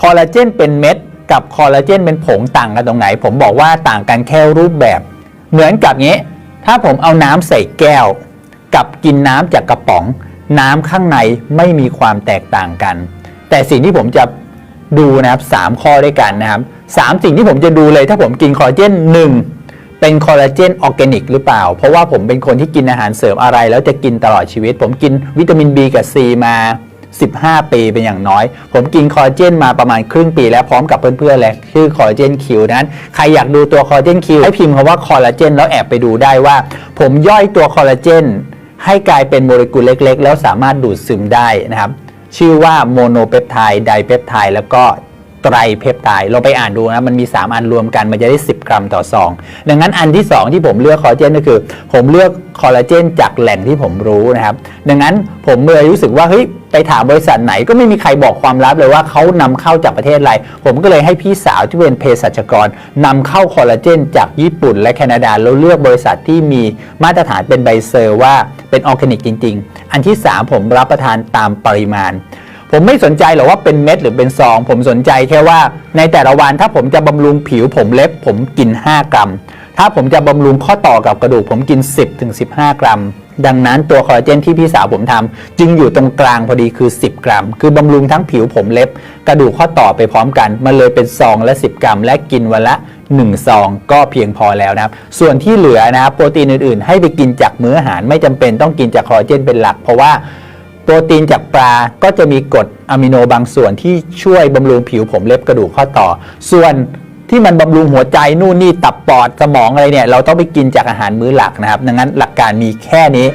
คอลลาเจนเป็นเม็ดกับคอลลาเจนเป็นผงต่างกันตรงไหน ผมบอกว่าต่างกันแค่รูปแบบ เหมือนกับงี้ ถ้าผมเอาน้ำใส่แก้ว กับกินน้ำจากกระป๋อง น้ำข้างในไม่มีความแตกต่างกัน แต่สิ่งที่ผมจะดูนะครับสามข้อด้วยกันนะครับสามสิ่งที่ผมจะดูเลยถ้าผมกินคอลลาเจนหนึ่งเป็นคอลลาเจนออร์แกนิกหรือเปล่า เพราะว่าผมเป็นคนที่กินอาหารเสริมอะไร แล้วจะกินตลอดชีวิต ผมกินวิตามิน B กับ C มา 15 ปีเป็นอย่างน้อย ผมกินคอลลาเจนมาประมาณครึ่งปีแล้วพร้อมกับเพื่อนๆและชื่อคอลลาเจนคิวนั้น ใครอยากดูตัวคอลลาเจนคิวให้พิมพ์คำว่าคอลลาเจนแล้วแอบไปดูได้ว่า ผมย่อยตัวคอลลาเจนให้กลายเป็นโมเลกุลเล็ก ๆ แล้วสามารถดูดซึมได้นะครับชื่อว่าโมโนเปปไทด์ไดเปปไทด์แล้วก็ ไตรเพปไทด์เราไปอ่านดูนะมันมี 3 อันรวมกันมันจะได้ 10 กรัมต่อซองดังนั้นอันที่ 2 ที่ผมเลือกคอลลาเจนก็คือ ผมเลือกคอลลาเจนจากแหล่งที่ผมรู้นะครับ ดังนั้นผมเลยรู้สึกว่าเฮ้ยไปถามบริษัทไหนก็ไม่มีใครบอกความลับเลยว่าเขานำเข้าจากประเทศอะไร ผมก็เลยให้พี่สาวที่เป็นเภสัชกรนำเข้าคอลลาเจนจากญี่ปุ่น และแคนาดาแล้วเลือกบริษัทที่มีมาตรฐานเป็นใบเซอร์ว่าเป็นออร์แกนิกจริง ๆ อันที่ 3 ผมรับประทานตามปริมาณ ผมไม่สนใจหรอกว่าเป็นเม็ดหรือเป็นซอง ผมสนใจแค่ว่าในแต่ละวันถ้าผมจะบำรุงผิวผมเล็บผมกิน 5 กรัม ถ้าผมจะบำรุงข้อต่อกับกระดูกผมกิน 10ถึง15 กรัม ดังนั้นตัวคอลลาเจนที่พี่สาวผมทำจึงอยู่ตรงกลางพอดีคือ 10 กรัม คือบำรุงทั้งผิวผมเล็บ กระดูกข้อต่อไปพร้อมกัน มันเลยเป็นซองละ 10 กรัม และกินวันละ1ซองก็เพียงพอแล้วนะครับ ส่วนที่เหลือนะครับโปรตีนอื่นๆ ให้ไปกินจากมื้ออาหารไม่จำเป็นต้องกินจากคอลลาเจนเป็นหลัก เพราะว่า ปรตีนจากปลาก็จะมีกรดอะมิโนบางส่วนที่ช่วยบำรุงผิวผมเล็บกระดูกข้อต่อ ส่วนที่มันบำรุงหัวใจนู่นนี่ตับปอดสมองอะไรเนี่ยเราต้องไปกินจากอาหารมื้อหลักนะครับ ดังนั้นหลักการมีแค่นี้